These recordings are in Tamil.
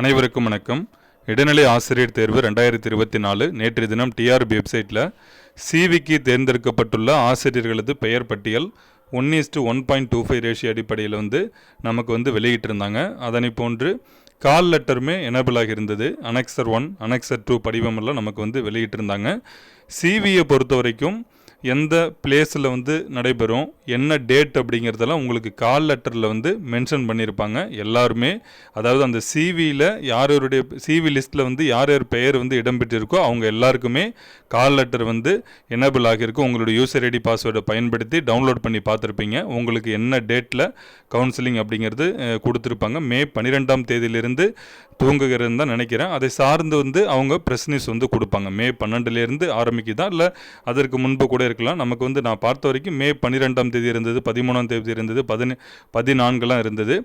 அனைவருக்கும் வணக்கம். இடைநிலை ஆசிரியர் தேர்வு ரெண்டாயிரத்தி இருபத்தி நாலு நேற்று தினம் டிஆர்பி வெப்சைட்டில் சிவிக்கு தேர்ந்தெடுக்கப்பட்டுள்ள ஆசிரியர்களது பெயர் பட்டியல் one is to one point two five ratio அடிப்படையில் வந்து நமக்கு வந்து வெளியிட்டிருந்தாங்க. அதனை போன்று கால் லெட்டருமே எனபிள் இருந்தது. அனெக்சர் ஒன் அனெக்சர் டூ படிவமெல்லாம் நமக்கு வந்து வெளியிட்டிருந்தாங்க. சிவியை பொறுத்த வரைக்கும் எந்த பிளேஸில் வந்து நடைபெறும் என்ன டேட் அப்படிங்கிறதெல்லாம் உங்களுக்கு கால் லெட்டரில் வந்து மென்ஷன் பண்ணியிருப்பாங்க. எல்லாருமே அதாவது அந்த சிவியில் யார் யாருடைய சிவி லிஸ்ட்டில் வந்து யார் யார் பெயர் வந்து இடம்பெற்றிருக்கோ அவங்க எல்லாருக்குமே கால் லெட்டர் வந்து எனபிள் ஆகியிருக்கும். உங்களுடைய யூசர் ஐடி பாஸ்வேர்டை பயன்படுத்தி டவுன்லோட் பண்ணி பார்த்துருப்பீங்க. உங்களுக்கு என்ன டேட்டில் கவுன்சிலிங் அப்படிங்கிறது கொடுத்துருப்பாங்க. மே பன்னிரெண்டாம் தேதியிலிருந்து துவங்குகிறதுன்னு தான் நினைக்கிறேன். அதை சார்ந்து வந்து அவங்க ப்ரெஸ் நியூஸ் வந்து கொடுப்பாங்க. மே பன்னெண்டுலேருந்து ஆரம்பிக்குதா இல்லை அதற்கு முன்பு கூட இருக்கலாம். நமக்கு வந்து நான் பார்த்த வரைக்கும் மே பன்னிரெண்டாம் தேதி இருந்தது பதிமூணாம் தேதி இருந்தது பதின பதினான்குலாம் இருந்தது.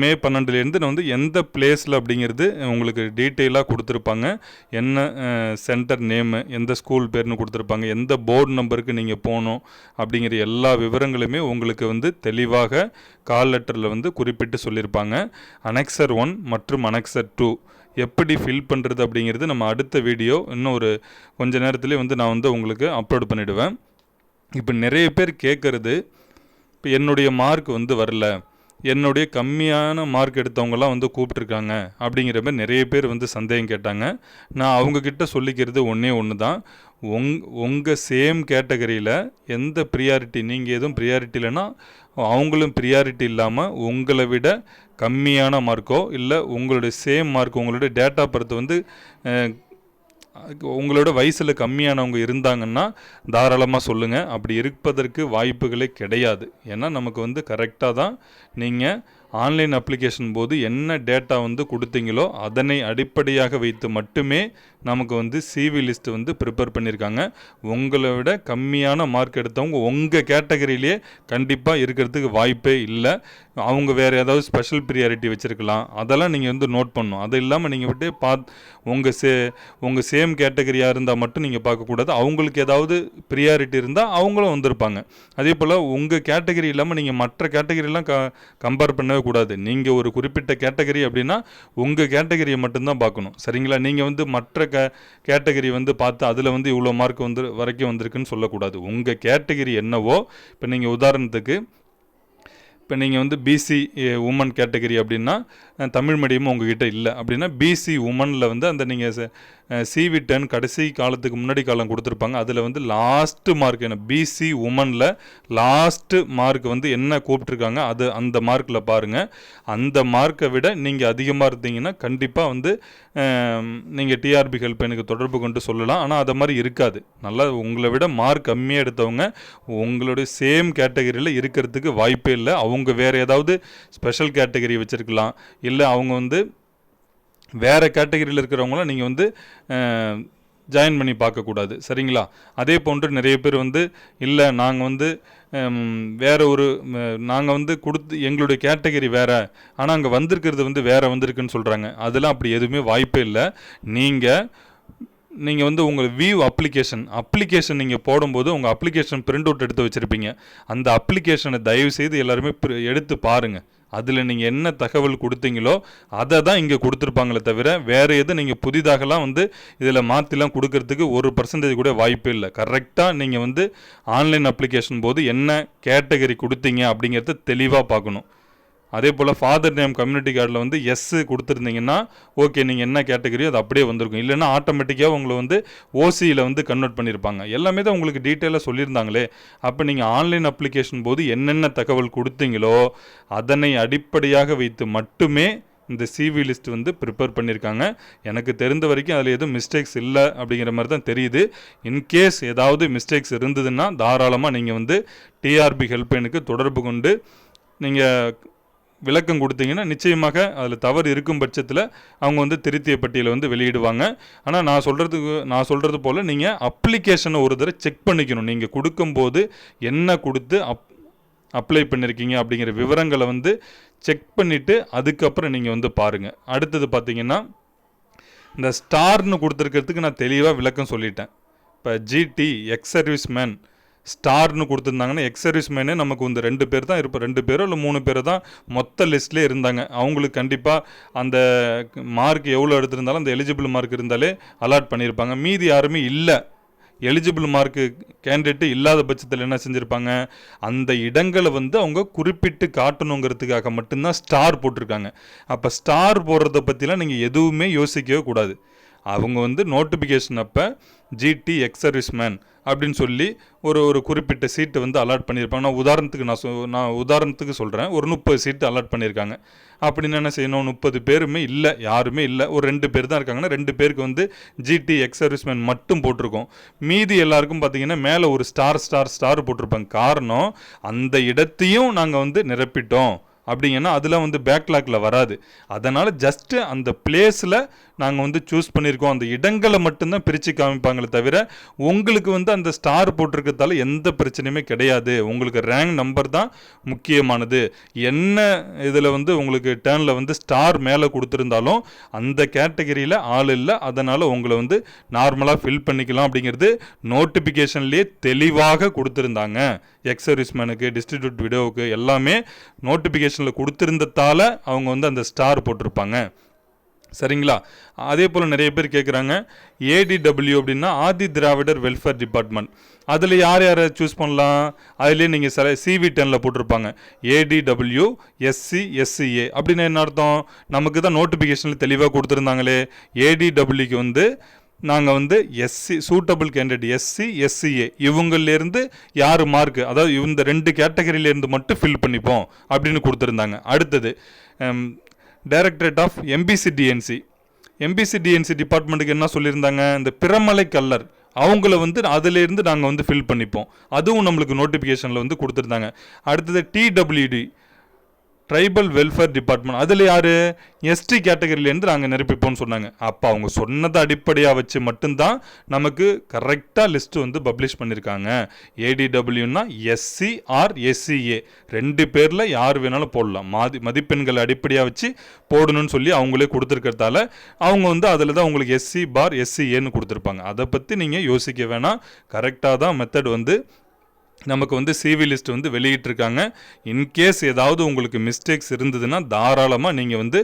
மே பன்னெண்டுலேருந்து நான் வந்து எந்த பிளேஸில் அப்படிங்கிறது உங்களுக்கு டீட்டெயிலாக கொடுத்துருப்பாங்க. என்ன சென்டர் நேமு எந்த ஸ்கூல் பேர்னு கொடுத்துருப்பாங்க எந்த போர்டு நம்பருக்கு நீங்கள் போகணும் அப்படிங்கிற எல்லா விவரங்களுமே உங்களுக்கு வந்து தெளிவாக கால் லெட்டரில் வந்து குறிப்பிட்டு சொல்லியிருப்பாங்க. அனெக்சர் ஒன் மற்றும் அனெக்சர் டூ எப்படி ஃபில் பண்ணுறது அப்படிங்கிறது நம்ம அடுத்த வீடியோ இன்னும் ஒரு கொஞ்ச நேரத்துலேயே வந்து நான் வந்து உங்களுக்கு அப்லோட் பண்ணிவிடுவேன் இப்போ நிறைய பேர் கேட்குறது இப்போ என்னுடைய மார்க் வந்து வரல என்னுடைய கம்மியான மார்க் எடுத்தவங்கலாம் வந்து கூப்பிட்ருக்காங்க அப்படிங்கிற மாதிரி நிறைய பேர் வந்து சந்தேகம் கேட்டாங்க. நான் அவங்கக்கிட்ட சொல்லிக்கிறது ஒன்றே ஒன்று தான் உங் உங்கள் சேம் கேட்டகரியில் எந்த ப்ரியாரிட்டி நீங்கள் எதுவும் ப்ரியாரிட்டி இல்லைன்னா அவங்களும் ப்ரியாரிட்டி இல்லாமல் உங்களை விட கம்மியான மார்க்கோ இல்லை உங்களுடைய சேம் மார்க் உங்களுடைய டேட்டா பர்த் வந்து உங்களோட வயசில் கம்மியானவங்க இருந்தாங்கன்னா தாராளமாக சொல்லுங்கள் அப்படி இருப்பதற்கு வாய்ப்புகளே கிடையாது. ஏன்னா நமக்கு வந்து கரெக்டாக தான் நீங்கள் ஆன்லைன் அப்ளிகேஷன் போது என்ன டேட்டா வந்து கொடுத்தீங்களோ அதனை அடிப்படையாக வைத்து மட்டுமே நமக்கு வந்து சிவி லிஸ்ட் வந்து ப்ரிப்பேர் பண்ணியிருக்காங்க. உங்களை விட கம்மியான மார்க் எடுத்தவங்க உங்கள் கேட்டகரியிலே கண்டிப்பாக இருக்கிறதுக்கு வாய்ப்பே இல்லை. அவங்க வேறு ஏதாவது ஸ்பெஷல் ப்ரியாரிட்டி வச்சுருக்கலாம். அதெல்லாம் நீங்கள் வந்து நோட் பண்ணணும். அது இல்லாமல் நீங்கள் விட்டு பாத் உங்கள் சே உங்கள் சேம் கேட்டகரியாக இருந்தால் மட்டும் நீங்கள் பார்க்கக்கூடாது அவங்களுக்கு ஏதாவது ப்ரியாரிட்டி இருந்தால் அவங்களும் வந்திருப்பாங்க. அதே போல் உங்கள் கேட்டகரி இல்லாமல் நீங்கள் மற்ற கேட்டகரியெல்லாம் க கம்பேர் பண்ணவே கூடாது நீங்கள் ஒரு குறிப்பிட்ட கேட்டகரி அப்படின்னா உங்கள் கேட்டகரியை மட்டும்தான் பார்க்கணும். சரிங்களா? நீங்கள் வந்து மற்ற கே கேட்டகரி வந்து பார்த்து அதில் வந்து இவ்வளோ மார்க் வந்து வரைக்கும் வந்திருக்குன்னு சொல்லக்கூடாது. உங்கள் கேட்டகரி என்னவோ இப்போ நீங்கள் உதாரணத்துக்கு இப்போ நீங்கள் வந்து பிசி உமன் கேட்டகரி அப்படின்னா தமிழ் மீடியமும் உங்ககிட்ட இல்லை. அப்படின்னா பிசி உமனில் வந்து அந்த நீங்கள் சிவி டென் கடைசி காலத்துக்கு முன்னாடி காலம் கொடுத்துருப்பாங்க. அதில் வந்து லாஸ்ட்டு மார்க் என்ன? பிசி உமனில் லாஸ்ட்டு மார்க் வந்து என்ன கூப்பிட்ருக்காங்க அது அந்த மார்க்கில் பாருங்கள் அந்த மார்க்கை விட நீங்கள் அதிகமாக இருந்தீங்கன்னா கண்டிப்பாக வந்து நீங்கள் டிஆர்பி ஹெல்ப் எனக்கு தொடர்பு கொண்டு சொல்லலாம். ஆனால் அதை மாதிரி இருக்காது. நல்லா உங்களை விட மார்க் கம்மியாக எடுத்தவங்க உங்களுடைய சேம் கேட்டகரியில் இருக்கிறதுக்கு வாய்ப்பே இல்லை. அவங்க வேறு ஏதாவது ஸ்பெஷல் கேட்டகரி வச்சுருக்கலாம். இல்லை அவங்க வந்து வேறு கேட்டகரியில் இருக்கிறவங்கள நீங்கள் வந்து ஜாயின் பண்ணி பார்க்கக்கூடாது. சரிங்களா? அதே போன்று நிறைய பேர் வந்து இல்லை நாங்கள் வந்து வேறு ஒரு நாங்கள் வந்து கொடுத்து எங்களுடைய கேட்டகரி வேறு ஆனால் அங்கே வந்திருக்கிறது வந்து வேறு வந்திருக்குன்னு சொல்கிறாங்க அதெல்லாம் அப்படி எதுவுமே வாய்ப்பே இல்லை. நீங்கள் நீங்கள் வந்து உங்கள் வியூ அப்ளிகேஷன் அப்ளிகேஷன் நீங்கள் போடும்போது உங்கள் அப்ளிகேஷன் பிரிண்ட் அவுட் எடுத்து வச்சுருப்பீங்க. அந்த அப்ளிகேஷனை தயவு செய்து எல்லாருமே எடுத்து பாருங்கள் அதில் நீங்கள் என்ன தகவல் கொடுத்தீங்களோ அதை தான் இங்கே கொடுத்துருப்பாங்களே தவிர வேறு எதுவும் நீங்கள் புதிதாகலாம் வந்து இதில் மாற்றிலாம் கொடுக்கறதுக்கு ஒரு பர்சன்டேஜ் கூட வாய்ப்பே இல்லை. கரெக்டாக நீங்கள் வந்து ஆன்லைன் அப்ளிகேஷன் போது என்ன கேட்டகரி கொடுத்தீங்க அப்படிங்கிறத தெளிவாக பார்க்கணும். அதே போல் ஃபாதர் நேம் கம்யூனிட்டி கார்டில் வந்து எஸ்ஸு கொடுத்துருந்தீங்கன்னா ஓகே நீங்கள் என்ன கேட்டகரியோ அது அப்படியே வந்திருக்கும். இல்லைன்னா ஆட்டோமேட்டிக்காக உங்களை வந்து ஓசியில் வந்து கன்வெர்ட் பண்ணியிருப்பாங்க எல்லாமே தான் உங்களுக்கு டீட்டெயிலாக சொல்லியிருந்தாங்களே. அப்போ நீங்கள் ஆன்லைன் அப்ளிகேஷன் போது என்னென்ன தகவல் கொடுத்தீங்களோ அதனை அடிப்படையாக வைத்து மட்டுமே இந்த சிவி லிஸ்ட் வந்து ப்ரிப்பேர் பண்ணியிருக்காங்க எனக்கு தெரிந்த வரைக்கும் அதில் எதுவும் மிஸ்டேக்ஸ் இல்லை அப்படிங்கிற மாதிரி தான் தெரியுது. இன்கேஸ் ஏதாவது மிஸ்டேக்ஸ் இருந்ததுன்னா தாராளமாக நீங்கள் வந்து டிஆர்பி ஹெல்ப்லைனுக்கு தொடர்பு கொண்டு நீங்கள் விளக்கம் கொடுத்தீங்கன்னா நிச்சயமாக அதில் தவறு இருக்கும் பட்சத்தில் அவங்க வந்து திருத்திய பட்டியலை வந்து வெளியிடுவாங்க. ஆனால் நான் சொல்கிறதுக்கு நான் சொல்கிறது போல் நீங்கள் அப்ளிகேஷனை ஒரு தடவை செக் பண்ணிக்கணும். நீங்கள் கொடுக்கும்போது என்ன கொடுத்து அப் அப்ளை பண்ணியிருக்கீங்க அப்படிங்கிற விவரங்களை வந்து செக் பண்ணிவிட்டு அதுக்கப்புறம் நீங்கள் வந்து பாருங்கள் அடுத்தது பார்த்தீங்கன்னா இந்த ஸ்டார்னு கொடுத்துருக்கிறதுக்கு நான் தெளிவாக விளக்கம் சொல்லிட்டேன். இப்போ ஜிடி எக்ஸ் சர்வீஸ் மேன் ஸ்டார்னு கொடுத்துருந்தாங்கன்னா எக்ஸ் சர்வீஸ் மேனே நமக்கு வந்து ரெண்டு பேர் தான் இருப்போம் ரெண்டு பேரோ இல்லை மூணு பேர் தான் மொத்த லிஸ்ட்லேயே இருந்தாங்க. அவங்களுக்கு கண்டிப்பாக அந்த மார்க் எவ்வளோ எடுத்திருந்தாலும் அந்த எலிஜிபிள் மார்க் இருந்தாலே அலாட் பண்ணியிருப்பாங்க மீதி யாருமே இல்லை. எலிஜிபிள் மார்க்கு கேண்டிடேட்டு இல்லாத பட்சத்தில் என்ன செஞ்சுருப்பாங்க? அந்த இடங்களை வந்து அவங்க குறிப்பிட்டு காட்டணுங்கிறதுக்காக மட்டும்தான் ஸ்டார் போட்டிருக்காங்க. அப்போ ஸ்டார் போடுறத பற்றிலாம் நீங்கள் எதுவுமே யோசிக்கவே கூடாது. அவங்க வந்து நோட்டிஃபிகேஷன் அப்போ ஜிடி எக்ஸ் சர்வீஸ்மேன் அப்படின்னு சொல்லி ஒரு ஒரு குறிப்பிட்ட சீட்டு வந்து அலாட் பண்ணியிருப்பாங்க. நான் உதாரணத்துக்கு நான் சொ நான் உதாரணத்துக்கு சொல்கிறேன் ஒரு முப்பது சீட்டு அலாட் பண்ணியிருக்காங்க. அப்படின்னு என்ன செய்யணும்? முப்பது பேருமே இல்லை யாருமே இல்லை. ஒரு ரெண்டு பேர் தான் இருக்காங்கன்னா ரெண்டு பேருக்கு வந்து ஜிடி எக்ஸ் சர்வீஸ்மேன் மட்டும் போட்டிருக்கோம். மீதி எல்லாருக்கும் பார்த்தீங்கன்னா மேலே ஒரு ஸ்டார் ஸ்டார் ஸ்டார் போட்டிருப்பாங்க. காரணம் அந்த இடத்தையும் நாங்கள் வந்து நிரப்பிட்டோம். அப்படிங்கன்னா அதெல்லாம் வந்து பேக்லாக்ல வராது. அதனால் ஜஸ்ட்டு அந்த பிளேஸில் நாங்கள் வந்து சூஸ் பண்ணியிருக்கோம். அந்த இடங்களை மட்டும்தான் பிரித்து காமிப்பாங்களே தவிர உங்களுக்கு வந்து அந்த ஸ்டார் போட்டிருக்கிறதால எந்த பிரச்சனையுமே கிடையாது. உங்களுக்கு ரேங்க் நம்பர் தான் முக்கியமானது. என்ன இதில் வந்து உங்களுக்கு டேர்னில் வந்து ஸ்டார் மேலே கொடுத்துருந்தாலும் அந்த கேட்டகரியில் ஆள் இல்லை. அதனால் உங்களை வந்து நார்மலாக ஃபில் பண்ணிக்கலாம் அப்படிங்கிறது நோட்டிஃபிகேஷன்லேயே தெளிவாக கொடுத்துருந்தாங்க. எக்ஸ் சர்வீஸ்மேனுக்கு டிஸ்ட்ரிபியூட் விடோவுக்கு எல்லாமே நோட்டிஃபிகேஷனில் கொடுத்துருந்ததால் அவங்க வந்து அந்த ஸ்டார் போட்டிருப்பாங்க. சரிங்களா? அதே போல் நிறைய பேர் கேட்குறாங்க ஏடிடபிள்யூ அப்படின்னா ஆதி திராவிடர் வெல்ஃபேர் டிபார்ட்மெண்ட் அதில் யார் யாரை சூஸ் பண்ணலாம்? அதுலேயே நீங்கள் சில சிவி டெனில் போட்டிருப்பாங்க. ஏடிடபிள்யூ எஸ்சி எஸ்சிஏ அப்படின்னு என்ன அர்த்தம்? நமக்கு தான் நோட்டிஃபிகேஷனில் தெளிவாக கொடுத்துருந்தாங்களே. ஏடிடபிள்யூக்கு வந்து நாங்கள் வந்து SC suitable candidate SC SCA இவங்கள்லேருந்து யார் மார்க் அதாவது இந்த ரெண்டு கேட்டகரியிலேருந்து மட்டும் ஃபில் பண்ணிப்போம் அப்படின்னு கொடுத்துருந்தாங்க. அடுத்தது directorate of MBC DNC MBC DNC டிபார்ட்மெண்ட்டுக்கு என்ன சொல்லியிருந்தாங்க? இந்த பிரமலை கல்லர். அவங்கள வந்து அதிலேருந்து நாங்கள் வந்து ஃபில் பண்ணிப்போம். அதுவும் நம்மளுக்கு நோட்டிஃபிகேஷனில் வந்து கொடுத்துருந்தாங்க. அடுத்தது டிடபிள்யூடி ட்ரைபல் வெல்ஃபேர் டிபார்ட்மெண்ட் அதில் யார்? எஸ்டி கேட்டகரியிலேருந்து நாங்கள் நிரப்பிப்போம்னு சொன்னாங்க. அப்போ அவங்க சொன்னதை அடிப்படையாக வச்சு மட்டும்தான் நமக்கு கரெக்டாக லிஸ்ட்டு வந்து பப்ளிஷ் பண்ணியிருக்காங்க ஏடிடபிள்யூனா எஸ்சி ஆர் எஸ்சிஏ ரெண்டு பேரில் யார் வேணாலும் போடலாம். மாதி மதிப்பெண்களை அடிப்படையாக வச்சு போடணும்னு சொல்லி அவங்களே கொடுத்துருக்கிறதால அவங்க வந்து அதில் தான் உங்களுக்கு எஸ்சி பார் எஸ்சிஏன்னு கொடுத்துருப்பாங்க. அதை பற்றி நீங்கள் யோசிக்க வேணாம். கரெக்டாக தான் மெத்தட் வந்து நமக்கு வந்து சிவி லிஸ்ட் வந்து வெளியிட்டிருக்காங்க. இன்கேஸ் ஏதாவது உங்களுக்கு மிஸ்டேக்ஸ் இருந்ததுன்னா தாராளமாக நீங்கள் வந்து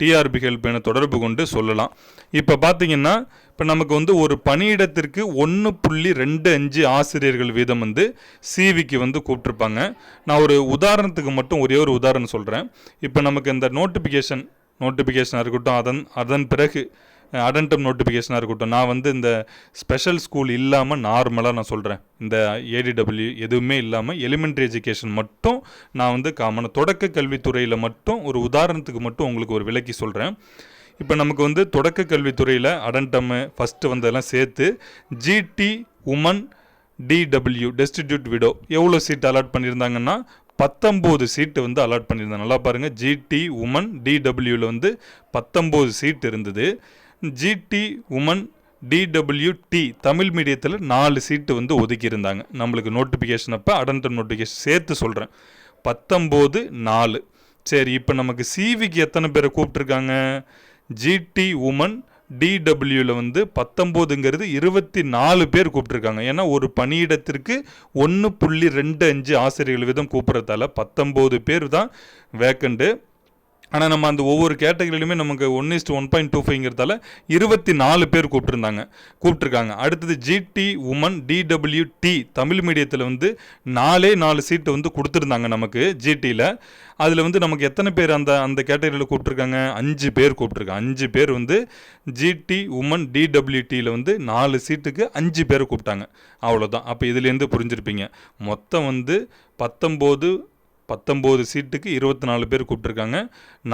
டிஆர்பி ஹெல்ப் என தொடர்பு கொண்டு சொல்லலாம். இப்போ பார்த்தீங்கன்னா இப்போ நமக்கு வந்து ஒரு பணியிடத்திற்கு ஒன்று புள்ளி ரெண்டு அஞ்சு ஆசிரியர்கள் வீதம் வந்து சிவிக்கு வந்து கூப்பிட்ருப்பாங்க நான் ஒரு உதாரணத்துக்கு மட்டும் ஒரே ஒரு உதாரணம் சொல்கிறேன் இப்போ நமக்கு இந்த நோட்டிஃபிகேஷன் நோட்டிஃபிகேஷனாக இருக்கட்டும் அதன் அதன் பிறகு அடன்டம் நோட்டிஃபிகேஷனாக இருக்கட்டும். நான் வந்து இந்த ஸ்பெஷல் ஸ்கூல் இல்லாமல் நார்மலாக நான் சொல்கிறேன் இந்த ஏடிடபிள்யூ எதுவுமே இல்லாமல் எலிமெண்ட்ரி எஜுகேஷன் மட்டும் நான் வந்து காமன் தொடக்க கல்வித்துறையில் மட்டும் ஒரு உதாரணத்துக்கு மட்டும் உங்களுக்கு ஒரு விளக்கி சொல்கிறேன் இப்போ நமக்கு வந்து தொடக்க கல்வித்துறையில் அடன்டம்மு ஃபஸ்ட்டு வந்ததெல்லாம் சேர்த்து GT woman DW destitute widow எவ்வளோ சீட் அலாட் பண்ணியிருந்தாங்கன்னா பத்தொம்போது சீட்டு வந்து அலாட் பண்ணியிருந்தாங்க. நல்லா பாருங்கள் ஜிடி உமன் டிடபிள்யூவில் வந்து பத்தொம்போது சீட் இருந்தது. ஜிடி உமன் டிடபிள்யூடி தமிழ் மீடியத்தில் நாலு சீட்டு வந்து ஒதுக்கியிருந்தாங்க. நம்மளுக்கு நோட்டிஃபிகேஷன் அப்போ அடன்டம் நோட்டிஃபிகேஷன் சேர்த்து சொல்கிறேன் பத்தொம்போது நாலு. சரி இப்போ நமக்கு சிவிக்கு எத்தனை பேரை கூப்பிட்ருக்காங்க ஜிடி உமன் டிடபிள்யூவில் வந்து பத்தொம்போதுங்கிறது இருபத்தி நாலு பேர் கூப்பிட்ருக்காங்க ஏன்னா ஒரு பணியிடத்திற்கு ஒன்று புள்ளி ரெண்டு அஞ்சு ஆசிரியர்கள் விதம் கூப்பிட்றதால பத்தொம்போது பேர் தான் வேக்கண்டு ஆனால் நம்ம அந்த ஒவ்வொரு கேட்டகரியிலுமே நமக்கு one is to one point two ஃபைவ்ங்கிறதால இருபத்தி நாலு பேர் கூப்பிட்டுருந்தாங்க. கூப்பிட்ருக்காங்க அடுத்தது GT woman DW D Tamil மீடியத்தில் வந்து நாலே நாலு சீட்டு வந்து கொடுத்துருந்தாங்க நமக்கு ஜிடியில் அதில் வந்து நமக்கு எத்தனை பேர் அந்த அந்த கேட்டகரியில் கூப்பிட்ருக்காங்க அஞ்சு பேர் கூப்பிட்ருக்காங்க அஞ்சு பேர் வந்து ஜிடி உமன் டிடபிள்யூடியில் வந்து நாலு சீட்டுக்கு அஞ்சு பேர் கூப்பிட்டாங்க. அவ்வளோதான் அப்போ இதுலேருந்து புரிஞ்சிருப்பீங்க. மொத்தம் வந்து பத்தொம்போது பத்தொம்போது சீட்டுக்கு இருபத்தி நாலு பேர் கூப்பிட்ருக்காங்க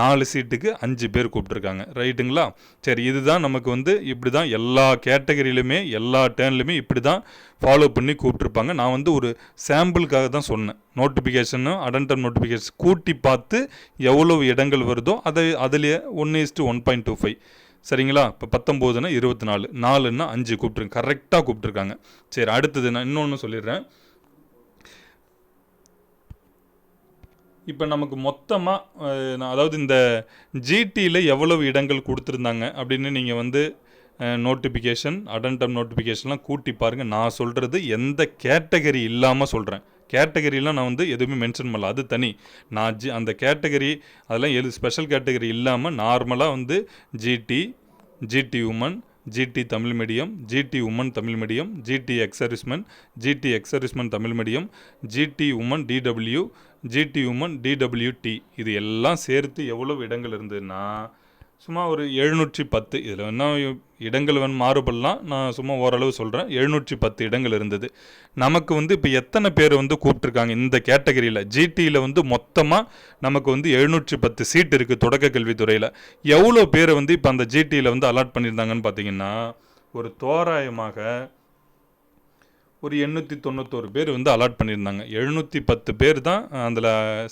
நாலு சீட்டுக்கு அஞ்சு பேர் கூப்பிட்ருக்காங்க ரைட்டுங்களா? சரி இதுதான் நமக்கு வந்து இப்படி தான் எல்லா கேட்டகரியிலுமே எல்லா டேர்ன்லையுமே இப்படி தான் ஃபாலோ பண்ணி கூப்பிட்ருப்பாங்க நான் வந்து ஒரு சாம்பிளுக்காக தான் சொன்னேன். நோட்டிஃபிகேஷனும் அடன்டம் நோட்டிஃபிகேஷன் கூட்டி பார்த்து எவ்வளோ இடங்கள் வருதோ அதை அதுலேயே ஒன்று is to one point two five சரிங்களா? இப்போ பத்தொம்போதுன்னா இருபத்தி நாலு நாலுன்னா அஞ்சு கூப்பிட்ருங்க கரெக்டாக கூப்பிட்ருக்காங்க சரி அடுத்தது நான் இன்னொன்று சொல்லிடுறேன். இப்போ நமக்கு மொத்தமாக அதாவது இந்த ஜிடியில் எவ்வளவு இடங்கள் கொடுத்துருந்தாங்க அப்படின்னு நீங்கள் வந்து நோட்டிஃபிகேஷன் அடன்டம் நோட்டிஃபிகேஷன்லாம் கூட்டி பாருங்கள் நான் சொல்கிறது எந்த கேட்டகரி இல்லாமல் சொல்கிறேன் கேட்டகரிலாம் நான் வந்து எதுவுமே மென்ஷன் பண்ணல. அது தனி. நான் ஜி அந்த கேட்டகரி அதெல்லாம் எது ஸ்பெஷல் கேட்டகரி இல்லாமல் நார்மலாக வந்து GT GT woman GT Tamil medium GT woman Tamil medium GT ex servicemen GT ex servicemen Tamil medium GT woman DW GT woman DWD இது எல்லாம் சேர்த்து எவ்வளோ இடங்கள் இருந்ததுன்னா சும்மா ஒரு எழுநூற்றி பத்து. இதில் என்ன இடங்கள் வந்து மாறுபடலாம். நான் சும்மா ஓரளவு சொல்கிறேன் எழுநூற்றி பத்து இடங்கள் இருந்தது. நமக்கு வந்து இப்போ எத்தனை பேர் வந்து கூப்பிட்ருக்காங்க இந்த கேட்டகரியில்? ஜிடியில் வந்து மொத்தமாக நமக்கு வந்து எழுநூற்றி பத்து சீட் இருக்குது தொடக்க கல்வித்துறையில். எவ்வளோ பேர் வந்து இப்போ அந்த ஜிடியில் வந்து அலாட் பண்ணியிருந்தாங்கன்னு பார்த்தீங்கன்னா ஒரு தோராயமாக ஒரு எண்ணூற்றி தொண்ணூத்தோரு பேர் வந்து அலாட் பண்ணியிருந்தாங்க. எழுநூற்றி பத்து பேர் தான் அதில்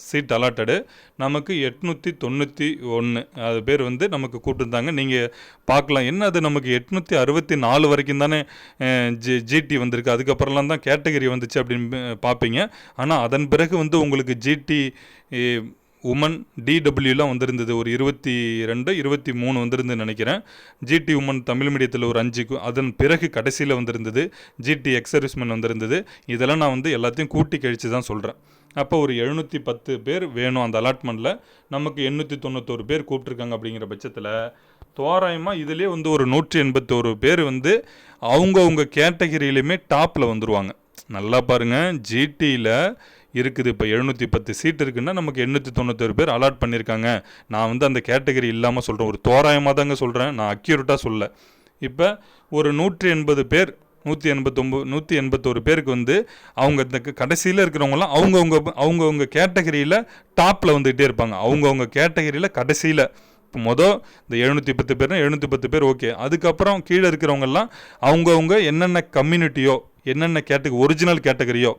சீட் அலாட்டடு நமக்கு எட்நூற்றி தொண்ணூற்றி ஒன்று அது பேர் வந்து நமக்கு கூப்பிட்டுருந்தாங்க நீங்கள் பார்க்கலாம். என்ன அது நமக்கு எட்நூற்றி அறுபத்தி நாலு வரைக்கும் தானே ஜி ஜிடி வந்திருக்கு. அதுக்கப்புறம்லாம் தான் கேட்டகரி வந்துச்சு அப்படின்னு பார்ப்பீங்க. ஆனால் அதன் பிறகு வந்து உங்களுக்கு ஜிடி உமன் டிடபிள்யூலாம் வந்திருந்தது. ஒரு இருபத்தி ரெண்டு இருபத்தி மூணு வந்திருந்துன்னு நினைக்கிறேன். ஜிடி உமன் தமிழ் மீடியத்தில் ஒரு அஞ்சு கு- அதன் பிறகு கடைசியில் வந்திருந்தது. ஜிடி எக்ஸர்விஸ்மென் வந்திருந்தது. இதெல்லாம் நான் வந்து எல்லாத்தையும் கூட்டி கழித்து தான் சொல்கிறேன் அப்போ ஒரு எழுநூற்றி பத்து பேர் வேணும் அந்த அலாட்மெண்ட்டில் நமக்கு எண்ணூற்றி தொண்ணூத்தோரு பேர் கூப்பிட்ருக்காங்க அப்படிங்கிற பட்சத்தில் தோராயமாக இதிலே வந்து ஒரு நூற்றி எண்பத்தோரு பேர் வந்து அவங்கவுங்க கேட்டகிரியிலையுமே டாப்பில் வந்துடுவாங்க நல்லா பாருங்கள் ஜிடியில் இருக்குது. இப்போ எழுநூற்றி பத்து சீட் இருக்குன்னா நமக்கு எண்ணூற்றி தொண்ணூத்தொரு பேர் அலாட் பண்ணியிருக்காங்க நான் வந்து அந்த கேட்டகரி இல்லாமல் சொல்கிறேன் ஒரு தோராயமாக தாங்க சொல்கிறேன் நான் அக்யூரட்டாக சொல்ல இப்போ ஒரு நூற்றி எண்பது பேர் நூற்றி எண்பத்தொம்பது நூற்றி எண்பத்தோரு பேருக்கு வந்து அவங்க இந்த கடைசியில் இருக்கிறவங்கலாம் அவங்கவுங்க அவங்கவுங்க கேட்டகரியில் டாப்பில் வந்துகிட்டே இருப்பாங்க. அவங்கவுங்க கேட்டகரியில் கடைசியில். இப்போ மொதல் இந்த எழுநூற்றி பத்து பேர்னா எழுநூற்றி பத்து பேர் ஓகே அதுக்கப்புறம் கீழே இருக்கிறவங்கெல்லாம் அவங்கவுங்க என்னென்ன கம்யூனிட்டியோ என்னென்ன கேட்டகரி ஒரிஜினல் கேட்டகரியோ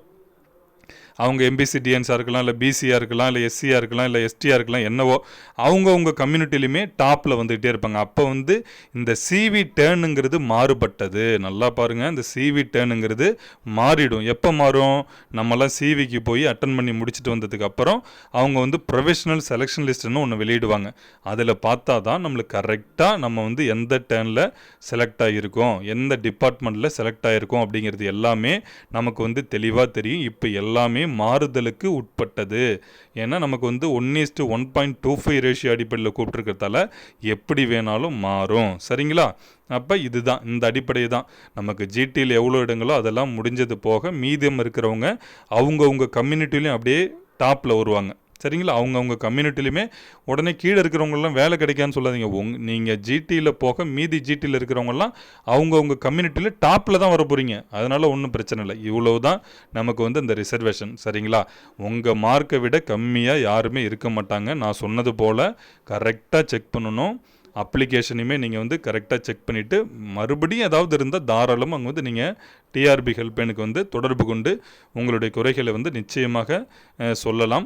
அவங்க எம்பிசி டிஎன்ஸாக இருக்கலாம் இல்லை பிசியாக இருக்கலாம் இல்லை எஸ்சியாக இருக்கலாம் இல்லை எஸ்டியாக இருக்கலாம் என்னவோ அவங்கவுங்க கம்யூனிட்டிலையுமே டாப்பில் வந்துகிட்டே இருப்பாங்க. அப்போ வந்து இந்த சிவி டேர்னுங்கிறது மாறுபட்டது. நல்லா பாருங்கள் இந்த சிவி டேர்னுங்கிறது மாறிடும். எப்போ மாறும்? நம்மலாம் சிவிக்கு போய் அட்டன் பண்ணி முடிச்சுட்டு வந்ததுக்கு அப்புறம் அவங்க வந்து ப்ரொஃபஷனல் செலெக்ஷன் லிஸ்ட்னு ஒன்று வெளியிடுவாங்க. அதில் பார்த்தா தான் நம்மளுக்கு கரெக்டாக நம்ம வந்து எந்த டேர்னில் செலக்ட் ஆகியிருக்கோம் எந்த டிபார்ட்மெண்ட்டில் செலக்ட் ஆகிருக்கோம் அப்படிங்கிறது எல்லாமே நமக்கு வந்து தெளிவாக தெரியும். இப்போ எல்லாமே மாறுதலுக்கு உட்பட்டது. ஏன்னா நமக்கு வந்து one is to one point two five ratio அடிப்படையில் கூப்பிட்டுருக்கிறதால எப்படி வேணாலும் மாறும். சரிங்களா? அப்போ இதுதான் இந்த அடிப்படை தான். நமக்கு ஜிடியில் எவ்வளோ இடங்களோ அதெல்லாம் முடிஞ்சது போக மீதம் இருக்கிறவங்க அவங்கவுங்க கம்யூனிட்டிலையும் அப்படியே டாப்பில் வருவாங்க. சரிங்களா? அவங்கவுங்க கம்யூனிட்டிலையுமே உடனே கீழே இருக்கிறவங்கலாம் வேலை கிடைக்கான்னு சொல்லாதீங்க. உங் நீங்கள் ஜிடியில் போக மீதி ஜிடியில் இருக்கிறவங்கலாம் அவங்கவுங்க கம்யூனிட்டியில் டாப்பில் தான் வர போகிறீங்க அதனால் ஒன்றும் பிரச்சனை இல்லை. இவ்வளவு தான் நமக்கு வந்து இந்த ரிசர்வேஷன் சரிங்களா? உங்கள் மார்க்கை விட கம்மியாக யாருமே இருக்க மாட்டாங்க. நான் சொன்னது போல் கரெக்டாக செக் பண்ணணும். அப்ளிகேஷனையுமே நீங்கள் வந்து கரெக்டாக செக் பண்ணிவிட்டு மறுபடியும் ஏதாவது இருந்தால் தாராளமாக அங்கே வந்து நீங்கள் டிஆர்பி ஹெல்ப்லைனுக்கு வந்து தொடர்பு கொண்டு உங்களுடைய குறைகளை வந்து நிச்சயமாக சொல்லலாம்.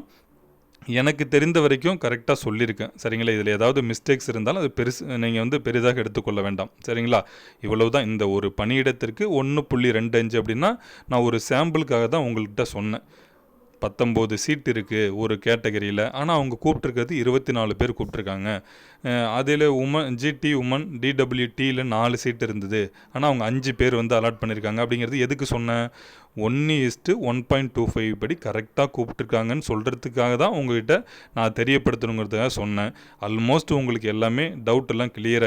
எனக்கு தெரிந்த வரைக்கும் கரெக்டாக சொல்லியிருக்கேன். சரிங்களா? இதில் ஏதாவது மிஸ்டேக்ஸ் இருந்தாலும் அது பெருசு நீங்கள் வந்து பெரிதாக எடுத்துக்கொள்ள வேண்டாம். சரிங்களா? இவ்வளவு தான் இந்த ஒரு பணியிடத்திற்கு ஒன்று புள்ளி ரெண்டு அஞ்சு அப்படின்னா நான் ஒரு சாம்பிளுக்காக தான் உங்கள்கிட்ட சொன்னேன். பத்தொம்போது சீட் இருக்குது ஒரு கேட்டகரியில் ஆனால் அவங்க கூப்பிட்ருக்கிறது இருபத்தி நாலு பேர் கூப்பிட்ருக்காங்க அதில் உமன் ஜிடி உமன் டிடபிள்யூடியில் நாலு சீட் இருந்தது. ஆனால் அவங்க அஞ்சு பேர் வந்து அலாட் பண்ணியிருக்காங்க அப்படிங்கிறது எதுக்கு சொன்னேன் ஒன்று is to one point two five படி கரெக்டாக கூப்பிட்ருக்காங்கன்னு சொல்கிறதுக்காக தான் உங்கள்கிட்ட நான் தெரியப்படுத்தணுங்கிறதுக்காக சொன்னேன் ஆல்மோஸ்ட் உங்களுக்கு எல்லாமே டவுட் எல்லாம் clear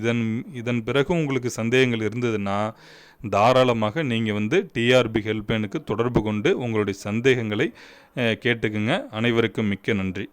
இதன் இதன் பிறகு உங்களுக்கு சந்தேகங்கள் இருந்ததுன்னா தாராளமாக நீங்கள் வந்து டிஆர்பி ஹெல்ப்லைனுக்கு தொடர்பு கொண்டு உங்களுடைய சந்தேகங்களை கேட்டுக்குங்க. அனைவருக்கும் மிக்க நன்றி.